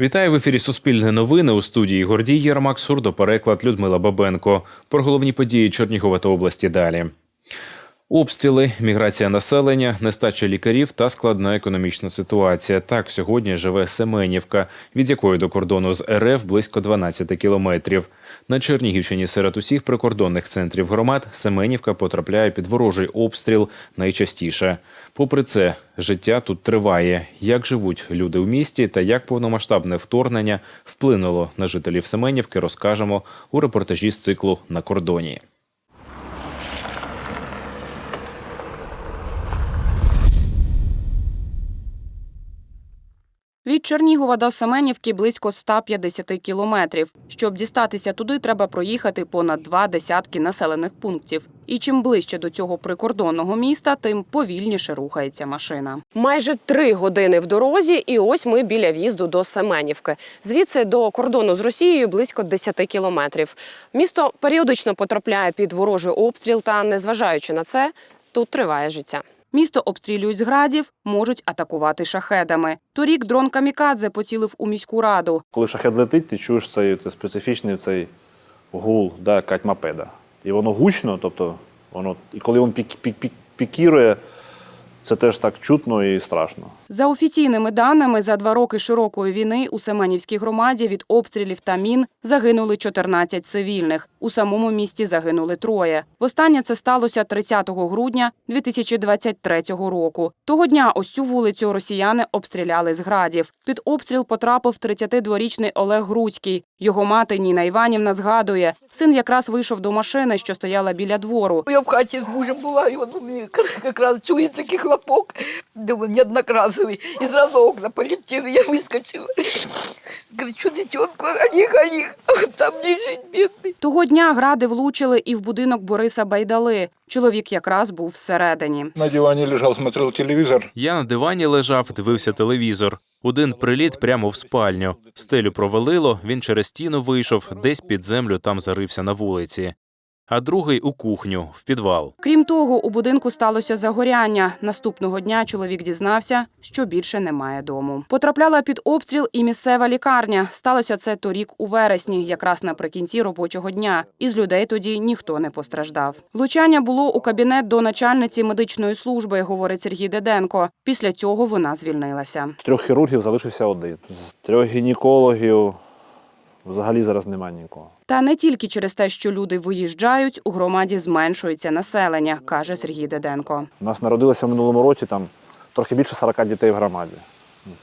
Вітаю в ефірі Суспільне новини у студії Гордій Єрмак, сурдопереклад Людмила Бабенко. Про головні події Чернігова та області далі. Обстріли, міграція населення, нестача лікарів та складна економічна ситуація. Так сьогодні живе Семенівка, від якої до кордону з РФ близько 12 кілометрів. На Чернігівщині серед усіх прикордонних центрів громад Семенівка потрапляє під ворожий обстріл найчастіше. Попри це, життя тут триває. Як живуть люди в місті та як повномасштабне вторгнення вплинуло на жителів Семенівки, розкажемо у репортажі з циклу на кордоні. Від Чернігова до Семенівки близько 150 кілометрів. Щоб дістатися туди, треба проїхати понад два десятки населених пунктів. І чим ближче до цього прикордонного міста, тим повільніше рухається машина. Майже три години в дорозі, і ось ми біля в'їзду до Семенівки. Звідси до кордону з Росією близько 10 кілометрів. Місто періодично потрапляє під ворожий обстріл, та незважаючи на це, тут триває життя. Місто обстрілюють з градів, можуть атакувати шахедами. Торік дрон Камікадзе поцілив у міську раду. Коли шахет летить, ти чуєш цей специфічний цей гул, да, кать мопеда. І воно гучно, тобто воно, і коли він пік, пік, пік, пікірує, це теж так чутно і страшно. За офіційними даними, за два роки широкої війни у Семенівській громаді від обстрілів та мін загинули 14 цивільних. У самому місті загинули троє. Востаннє це сталося 30 грудня 2023 року. Того дня ось цю вулицю росіяни обстріляли з градів. Під обстріл потрапив 32-річний Олег Грудський. Його мати Ніна Іванівна згадує, син якраз вийшов до машини, що стояла біля двору. Я в хаті з мужем була, і от у мене якраз чується такий хлопок, думаю, неодноразовий, і зразу окна полетіли, я вискочила. Кричу, дитятку, Олег, Олег, там біжить бідний. Того дня гради влучили і в будинок Бориса Байдали. Чоловік якраз був всередині. На дивані лежав, смотрел телевізор. Я на дивані лежав, дивився телевізор. Один приліт прямо в спальню. Стелю провалило, він через стіну вийшов, десь під землю там зарився на вулиці. А другий у кухню, в підвал. Крім того, у будинку сталося загоряння. Наступного дня чоловік дізнався, що більше немає дому. Потрапляла під обстріл і місцева лікарня. Сталося це торік у вересні, якраз наприкінці робочого дня. Із людей тоді ніхто не постраждав. Влучання було у кабінет до начальниці медичної служби, говорить Сергій Деденко. Після цього вона звільнилася. З трьох хірургів залишився один. З трьох гінекологів взагалі зараз немає нікого. Та не тільки через те, що люди виїжджають, у громаді зменшується населення, каже Сергій Деденко. У нас народилося в минулому році там трохи більше 40 дітей в громаді.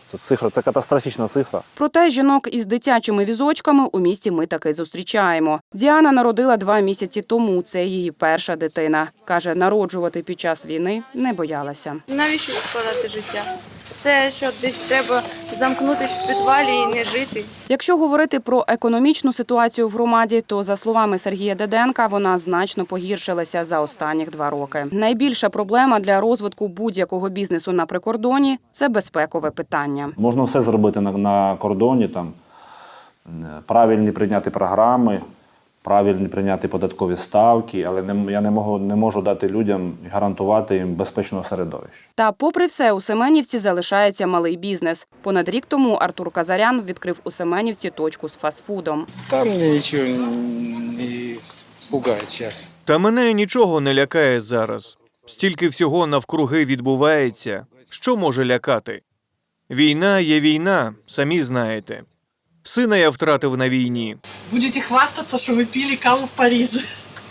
Це цифра, це катастрофічна цифра. Проте жінок із дитячими візочками у місті ми таки зустрічаємо. Діана народила два місяці тому. Це її перша дитина. каже, народжувати під час війни не боялася. Навіщо складати життя? Це що десь треба замкнутися в підвалі і не жити. Якщо говорити про економічну ситуацію в громаді, то за словами Сергія Деденка, вона значно погіршилася за останніх два роки. Найбільша проблема для розвитку будь-якого бізнесу на прикордоні це безпекове питання. Можна все зробити на, на кордоні, там, е, правильні прийняти програми, правильні прийняти податкові ставки, але не, я не можу, не можу дати людям гарантувати їм безпечного середовища. Та, попри все, у Семенівці залишається малий бізнес. Понад рік тому Артур Казарян відкрив у Семенівці точку з фастфудом. Там мне ничего не пугает сейчас. Та мене нічого не лякає зараз. Стільки всього навкруги відбувається. Що може лякати? Війна є війна, самі знаєте. Сина я втратив на війні. Будете хвастаться, що ви пили каву в Парижі.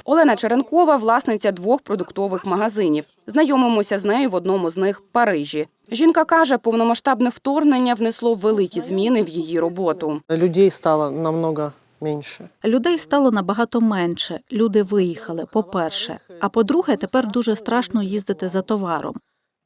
Олена Черенкова власниця двох продуктових магазинів. Знайомимося з нею в одному з них Парижі. Жінка каже, повномасштабне вторгнення внесло великі зміни в її роботу. Людей стало намного менше. Людей стало набагато менше. Люди виїхали, по-перше. А по-друге, тепер дуже страшно їздити за товаром.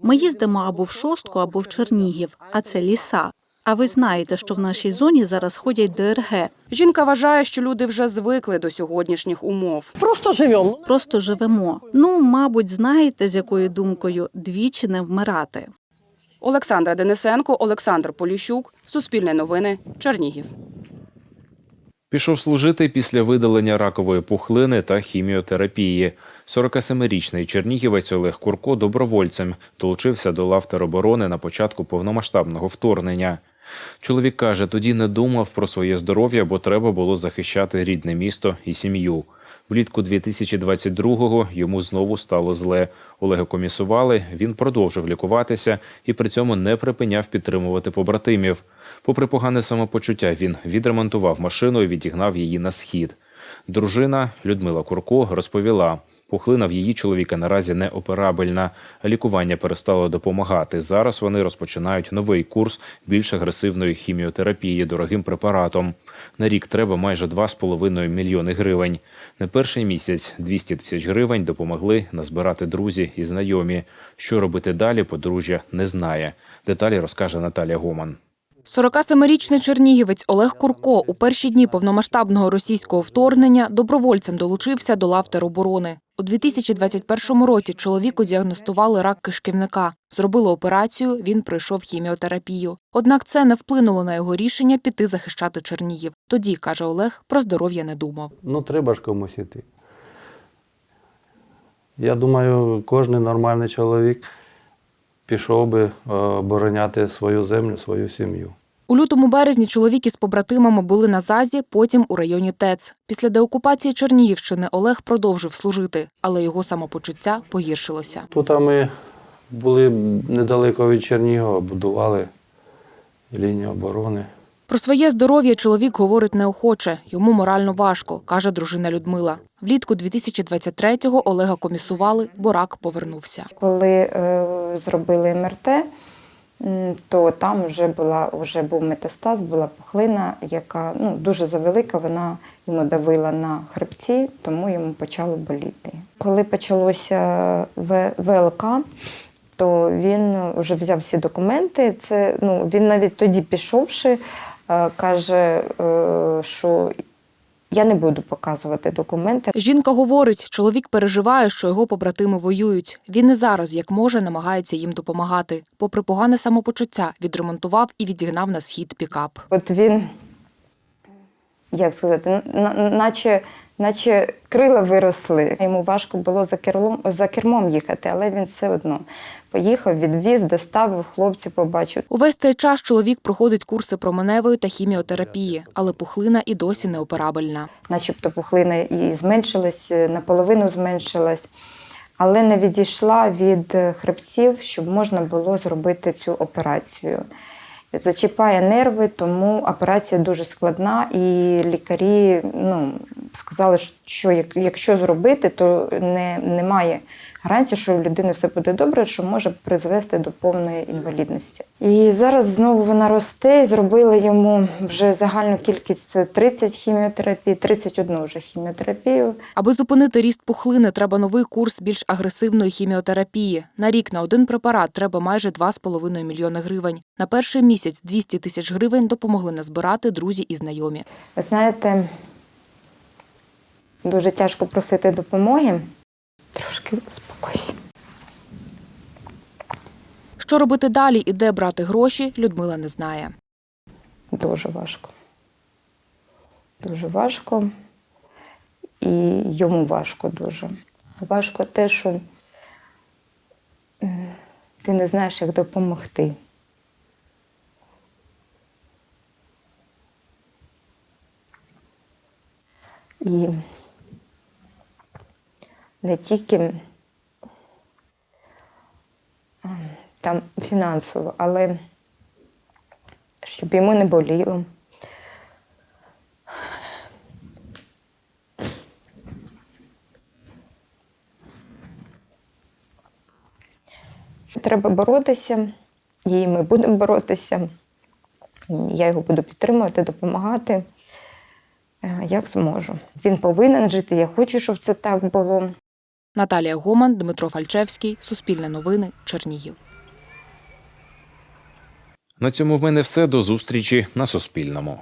Ми їздимо або в шостку, або в Чернігів, а це ліса. А ви знаєте, що в нашій зоні зараз ходять ДРГ. Жінка вважає, що люди вже звикли до сьогоднішніх умов. Просто живемо. Просто живемо. Ну, мабуть, знаєте, з якою думкою двічі не вмирати. Олександра Денисенко, Олександр Поліщук, Суспільне новини, Чернігів. Пішов служити після видалення ракової пухлини та хіміотерапії. 47-річний чернігівець Олег Курко добровольцем долучився до лав тероборони на початку повномасштабного вторгнення. Чоловік каже, тоді не думав про своє здоров'я, бо треба було захищати рідне місто і сім'ю. Влітку 2022-го йому знову стало зле. Олега комісували, він продовжив лікуватися і при цьому не припиняв підтримувати побратимів. Попри погане самопочуття, він відремонтував машину і відігнав її на схід. Дружина Людмила Курко розповіла, пухлина в її чоловіка наразі неоперабельна. Лікування перестало допомагати. Зараз вони розпочинають новий курс більш агресивної хіміотерапії дорогим препаратом. На рік треба майже 2,5 мільйони гривень. На перший місяць 200 тисяч гривень допомогли назбирати друзі і знайомі. Що робити далі, подружжя не знає. Деталі розкаже Наталія Гоман. 47-річний чернігівець Олег Курко у перші дні повномасштабного російського вторгнення добровольцем долучився до лав тероборони. У 2021 році чоловіку діагностували рак кишківника. Зробили операцію, він пройшов хіміотерапію. Однак це не вплинуло на його рішення піти захищати Чернігів. Тоді, каже Олег, про здоров'я не думав. Ну, треба ж комусь іти. Я думаю, кожен нормальний чоловік пішов би е, обороняти свою землю, свою сім'ю. У лютому березні чоловіки з побратимами були на ЗАЗі, потім у районі ТЕЦ. Після деокупації Чернігівщини Олег продовжив служити, але його самопочуття погіршилося. Тут ми були недалеко від Чернігова, будували лінію оборони. Про своє здоров'я чоловік говорить неохоче, йому морально важко, каже дружина Людмила. Влітку 2023-го Олега комісували, бо рак повернувся. Коли е, зробили МРТ, то там вже була вже був метастаз, була пухлина, яка ну дуже завелика. Вона йому давила на хребці, тому йому почало боліти. Коли почалося ВЛК, то він вже взяв всі документи. Це ну він навіть тоді пішовши, каже, е, що я не буду показувати документи. Жінка говорить, чоловік переживає, що його побратими воюють. Він і зараз, як може, намагається їм допомагати. Попри погане самопочуття, відремонтував і відігнав на схід пікап. От він, як сказати, наче, наче крила виросли. Йому важко було за кермом, за кермом їхати, але він все одно поїхав, відвіз, доставив, хлопці побачив. Увесь цей час чоловік проходить курси променевої та хіміотерапії, але пухлина і досі неоперабельна. Начебто пухлина і зменшилась, е, наполовину зменшилась, але не відійшла від е, хребців, щоб можна було зробити цю операцію. Зачіпає нерви, тому операція дуже складна, і лікарі ну, сказали, що як- якщо зробити, то не, немає гарантії, що у людини все буде добре, що може призвести до повної інвалідності. І зараз знову вона росте, і зробили йому вже загальну кількість це 30 хіміотерапій, 31 вже хіміотерапію. Аби зупинити ріст пухлини, треба новий курс більш агресивної хіміотерапії. На рік на один препарат треба майже 2,5 мільйони гривень. На перший місяць 200 тисяч гривень допомогли назбирати друзі і знайомі. Ви знаєте, дуже тяжко просити допомоги. Трошки успокойся. Що робити далі і де брати гроші, Людмила не знає. Дуже важко. Дуже важко. І йому важко дуже. Важко те, що ти не знаєш, як допомогти. І не тільки там фінансово, але щоб йому не боліло. Треба боротися, і ми будемо боротися. Я його буду підтримувати, допомагати, е, як зможу. Він повинен жити. Я хочу, щоб це так було. Наталія Гоман, Дмитро Фальчевський, Суспільне новини, Чернігів. На цьому в мене все. До зустрічі на Суспільному.